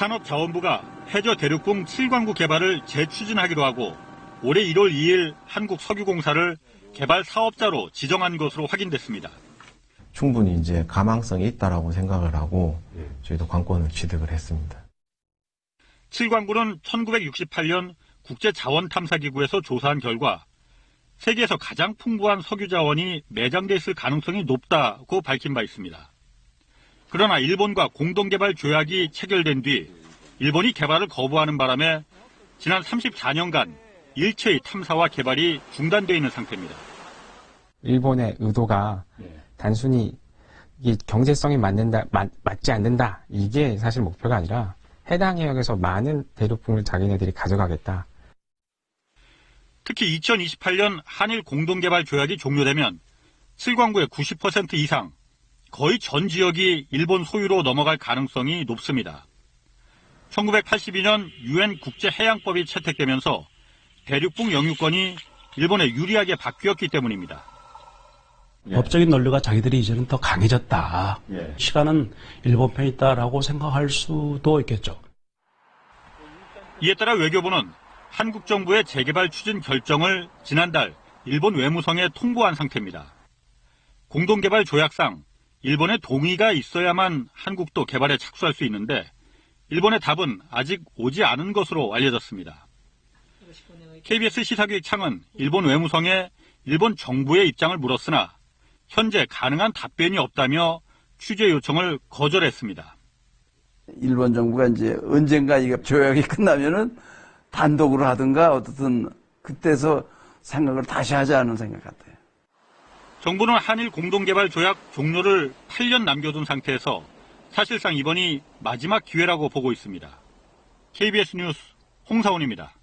산업자원부가 해저 대륙붕 7광구 개발을 재추진하기로 하고 올해 1월 2일 한국석유공사를 개발 사업자로 지정한 것으로 확인됐습니다. 충분히 이제 가망성이 있다라고 생각을 하고 저희도 관건을 취득을 했습니다. 7광구는 1968년 국제자원탐사기구에서 조사한 결과 세계에서 가장 풍부한 석유 자원이 매장돼 있을 가능성이 높다고 밝힌 바 있습니다. 그러나 일본과 공동개발 조약이 체결된 뒤 일본이 개발을 거부하는 바람에 지난 34년간 일체의 탐사와 개발이 중단되어 있는 상태입니다. 일본의 의도가 단순히 이 경제성이 맞는다, 맞, 맞지 않는다. 이게 사실 목표가 아니라 해당 해역에서 많은 대륙붕을 자기네들이 가져가겠다. 특히 2028년 한일 공동개발 조약이 종료되면 7광구의 90% 이상, 거의 전 지역이 일본 소유로 넘어갈 가능성이 높습니다. 1982년 유엔 국제해양법이 채택되면서 대륙붕 영유권이 일본에 유리하게 바뀌었기 때문입니다. 법적인 논리가 자기들이 이제는 더 강해졌다. 시간은 일본 편에 있다라고 생각할 수도 있겠죠. 이에 따라 외교부는 한국 정부의 재개발 추진 결정을 지난달 일본 외무성에 통보한 상태입니다. 공동개발 조약상 일본의 동의가 있어야만 한국도 개발에 착수할 수 있는데 일본의 답은 아직 오지 않은 것으로 알려졌습니다. KBS 시사기획 창은 일본 외무성에 일본 정부의 입장을 물었으나 현재 가능한 답변이 없다며 취재 요청을 거절했습니다. 일본 정부가 이제 언젠가 이게 조약이 끝나면은 단독으로 하든가 어떻든 그때서 생각을 다시 하자는 생각 같아요. 정부는 한일 공동개발 조약 종료를 8년 남겨둔 상태에서 사실상 이번이 마지막 기회라고 보고 있습니다. KBS 뉴스 홍사원입니다.